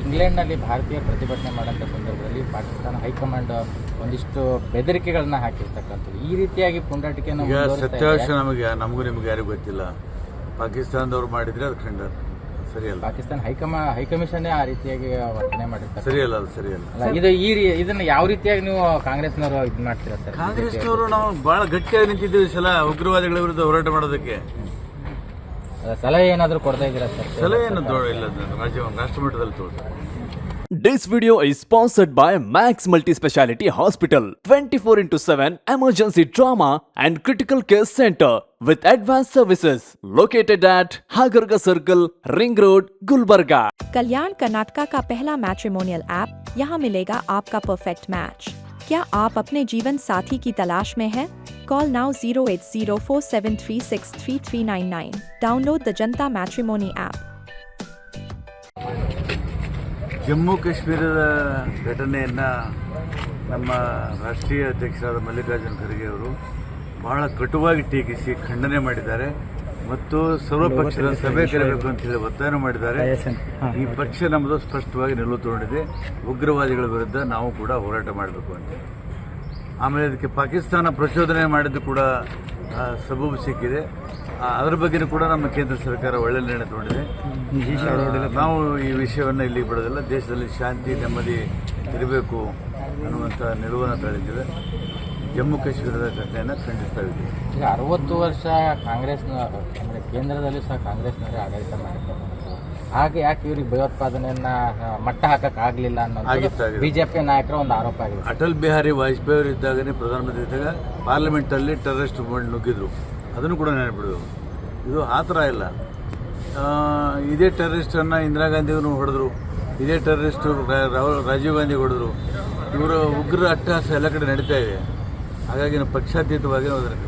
ಇಂಗ್ಲೆಂಡ್ನಲ್ಲಿ ಭಾರತೀಯ ಪ್ರತಿಭಟನೆ ಮಾಡೋಂಥ ಸಂದರ್ಭದಲ್ಲಿ ಪಾಕಿಸ್ತಾನ ಹೈಕಮಾಂಡ್ ಒಂದಿಷ್ಟು ಬೆದರಿಕೆಗಳನ್ನ ಹಾಕಿರ್ತಕ್ಕಂಥದ್ದು. ಈ ರೀತಿಯಾಗಿ ಪುಂಡಾಟಿಕೆಯನ್ನು ಸತ್ಯಾಂಶ. ನಮಗೆ ನಮಗೂ ನಿಮ್ಗೆ ಯಾರಿಗೂ ಗೊತ್ತಿಲ್ಲ. ಪಾಕಿಸ್ತಾನದವ್ರು ಮಾಡಿದ್ರೆ ಅದು ಖಂಡ ಸರಿಯಲ್ಲ. ಪಾಕಿಸ್ತಾನ ಹೈಕಮಾ ಹೈಕಮಿಷನ್ನೇ ಆ ರೀತಿಯಾಗಿ ವರ್ತನೆ ಮಾಡಿರ್ತಾರೆ ಸರಿಯಲ್ಲ ಅದು ಸರಿಯಲ್ಲ. ಇದು ಈ ಇದನ್ನ ಯಾವ ರೀತಿಯಾಗಿ ನೀವು ಕಾಂಗ್ರೆಸ್ನವರು ಇದು ಮಾಡ್ತೀರಾ ಸರ್? ಕಾಂಗ್ರೆಸ್ನವರು ನಾವು ಬಹಳ ಗಟ್ಟಿಯಾಗಿ ನಿಂತಿದ್ದೀವಿ ಸಲ ಉಗ್ರವಾದಿಗಳ ವಿರುದ್ಧ ಹೋರಾಟ ಮಾಡೋದಕ್ಕೆ. ಸಲಹೆ ಏನಾದರೂ ಕೊಡ್ತಾ ಇದ್ದೀರಾ ಸರ್ ಸಲಹೆ ಏನು ದೊ- ಇಲ್ಲ ಅದು ರಾಜ್ಯ ರಾಷ್ಟ್ರಮಟ್ಟದಲ್ಲಿ ತೋರಿಸಿ This video is sponsored by Max Multi Speciality Hospital 24 into 7 Emergency Trauma and Critical Care Center with advanced services located at Hagarga Circle, Ring Road, Gulbarga. कल्याण कर्नाटका का पहला मैट्रिमोनियल ऐप यहाँ मिलेगा आपका परफेक्ट मैच क्या आप अपने जीवन साथी की तलाश में हैं? Call now 08047363399. Download the Janta Matrimony app. Jammu ಕಾಶ್ಮೀರದ ಘಟನೆಯನ್ನು ನಮ್ಮ ರಾಷ್ಟ್ರೀಯ ಅಧ್ಯಕ್ಷರಾದ ಮಲ್ಲಿಕಾರ್ಜುನ ಖರ್ಗೆ ಅವರು ಬಹಳ ಕಟುವಾಗಿ ಟೀಕಿಸಿ ಖಂಡನೆ ಮಾಡಿದ್ದಾರೆ ಮತ್ತು ಸರ್ವಪಕ್ಷದ ಸಭೆ ಕರೆಯಬೇಕು ಅಂತ ಹೇಳಿ ಒತ್ತಾಯ ಮಾಡಿದ್ದಾರೆ ಈ ಪಕ್ಷ ನಮ್ಮದು ಸ್ಪಷ್ಟವಾಗಿ ನಿಲುವು ತಗೊಂಡಿದೆ ಉಗ್ರವಾದಿಗಳ ವಿರುದ್ಧ ನಾವು ಕೂಡ ಹೋರಾಟ ಮಾಡಬೇಕು ಅಂತ ಆಮೇಲೆ ಇದಕ್ಕೆ ಪಾಕಿಸ್ತಾನ ಪ್ರಚೋದನೆ ಮಾಡಿದ್ದು ಕೂಡ ಸಬೂಬು ಸಿಕ್ಕಿದೆ. ಅದರ ಬಗ್ಗೆನೂ ಕೂಡ ನಮ್ಮ ಕೇಂದ್ರ ಸರ್ಕಾರ ಒಳ್ಳೆ ನಿರ್ಣಯ ತಗೊಂಡಿದೆ. ನಾವು ಈ ವಿಷಯವನ್ನು ಇಲ್ಲಿ ಬಿಡೋದಿಲ್ಲ. ದೇಶದಲ್ಲಿ ಶಾಂತಿ ನೆಮ್ಮದಿ ಇರಬೇಕು ಅನ್ನುವಂಥ ನಿಲುವನ್ನು ತಳೆದಿದೆ ಜಮ್ಮು ಕಾಶ್ಮೀರದ ಘಟನೆಯನ್ನು ಖಂಡಿಸ್ತಾ ಇದ್ದೀವಿ. ಈಗ ಅರವತ್ತು ವರ್ಷ ಕಾಂಗ್ರೆಸ್ನ ಅಂದರೆ ಕೇಂದ್ರದಲ್ಲಿ ಸಹ ಕಾಂಗ್ರೆಸ್ನವರೇ ಆಡಳಿತ ಮಾಡಿದ್ದಾರೆ. ಹಾಗೆ ಯಾಕೆ ಇವ್ರಿಗೆ ಭಯೋತ್ಪಾದನೆಯನ್ನ ಮಟ್ಟ ಹಾಕಕ್ ಆಗ್ಲಿಲ್ಲ ಅನ್ನೋದು. ಬಿಜೆಪಿ ನಾಯಕರ ಒಂದು ಆರೋಪ ಆಗಿದೆ ಅಟಲ್ ಬಿಹಾರಿ ವಾಜಪೇಯಿ ಅವರು ಇದ್ದಾಗನೇ ಪ್ರಧಾನಮಂತ್ರಿ ಇದ್ದಾಗ ಪಾರ್ಲಿಮೆಂಟಲ್ಲಿ ಟೆರರಿಸ್ಟ್ ಮೂವ್ಮೆಂಟ್ ನುಗ್ಗಿದ್ರು. ಅದನ್ನು ಕೂಡ ನೆನಪಿಡಿದ್ರು ಇದು ಆ ಥರ ಇಲ್ಲ. ಇದೇ ಟೆರರಿಸ್ಟನ್ನು ಇಂದಿರಾ ಗಾಂಧಿಗೂ ಹೊಡೆದ್ರು. ಇದೇ ಟೆರರಿಸ್ಟು ರಾಹುಲ್ ರಾಜೀವ್ ಗಾಂಧಿ ಹೊಡೆದ್ರು. ಇವರ ಉಗ್ರ ಅಟ್ಟಹಾಸ ಎಲ್ಲ ಕಡೆ ನಡೀತಾ ಇದೆ. ಹಾಗಾಗಿ ನಾವು ಪಕ್ಷಾತೀತವಾಗಿ ನಾವು ಅದನ್ನು